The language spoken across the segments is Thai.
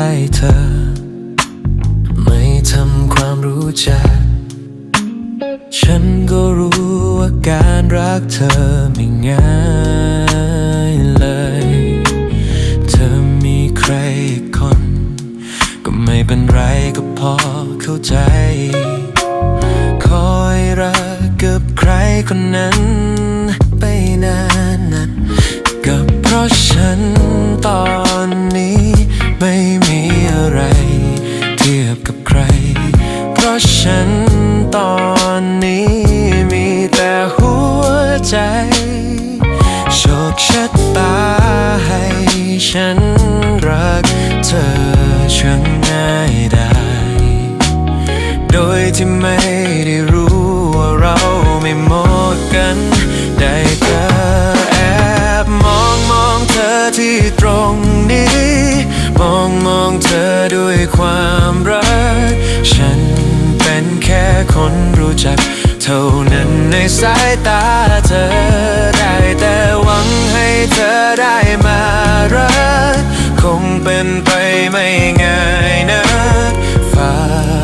ใกล้ เธอ ไม่ทำความรู้จัก ฉันก็รู้ว่าการรักเธอไม่ง่ายเลย เธอมีใครคน ก็ไม่เป็นไรก็พอเข้าใจ คอยรักกับใครคนนั้น ไปนานนันก็เพราะฉันต่อ ฉันตอนนี้มีแต่หัวใจ โชคชะตาให้ฉันรักเธอช่างง่ายได้ โดยที่ไม่ได้รู้ว่าเราไม่เหมาะกันได้แต่แอบมองมองเธอที่ตรงนี้ มองมองเธอด้วยความรัก คนรู้จัก เท่านั้นในสายตาเธอ ได้แต่หวังให้เธอได้มารัก คงเป็นไปไม่ง่ายนะฝา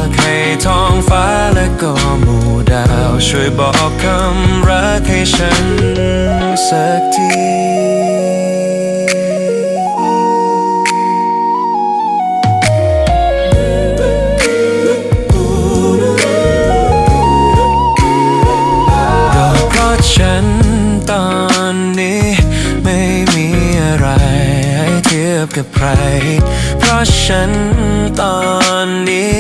กให้ท้องฟ้าและก็หมู่ดาว ช่วยบอกคำรักให้ฉันสักที ฉันตอนนี้ไม่มีอะไรให้เทียบกับใคร เพราะฉันตอนนี้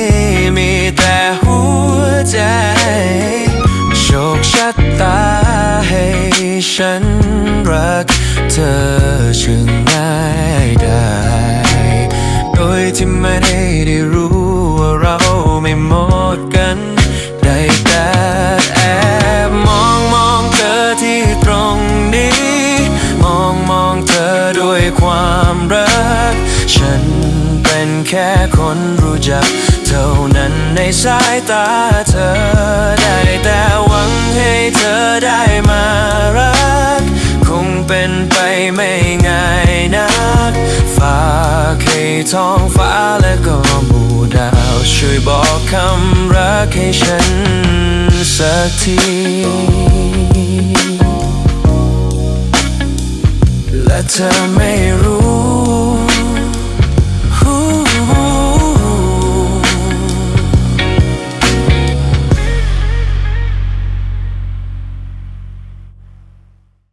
มีแต่หัวใจ โชคชะตาให้ฉันรักเธอ ก ฉันเป็นแค่คนรู้จัก เท่านั้นในสายตาเธอ ได้แต่หวังให้เธอได้มารัก คงเป็นไปไม่ง่ายนัก ฝากให้ท้องฟ้าและก็หมู่ดาว ช่วยบอกคำรักให้ฉันสักทีและเธอไม่รู้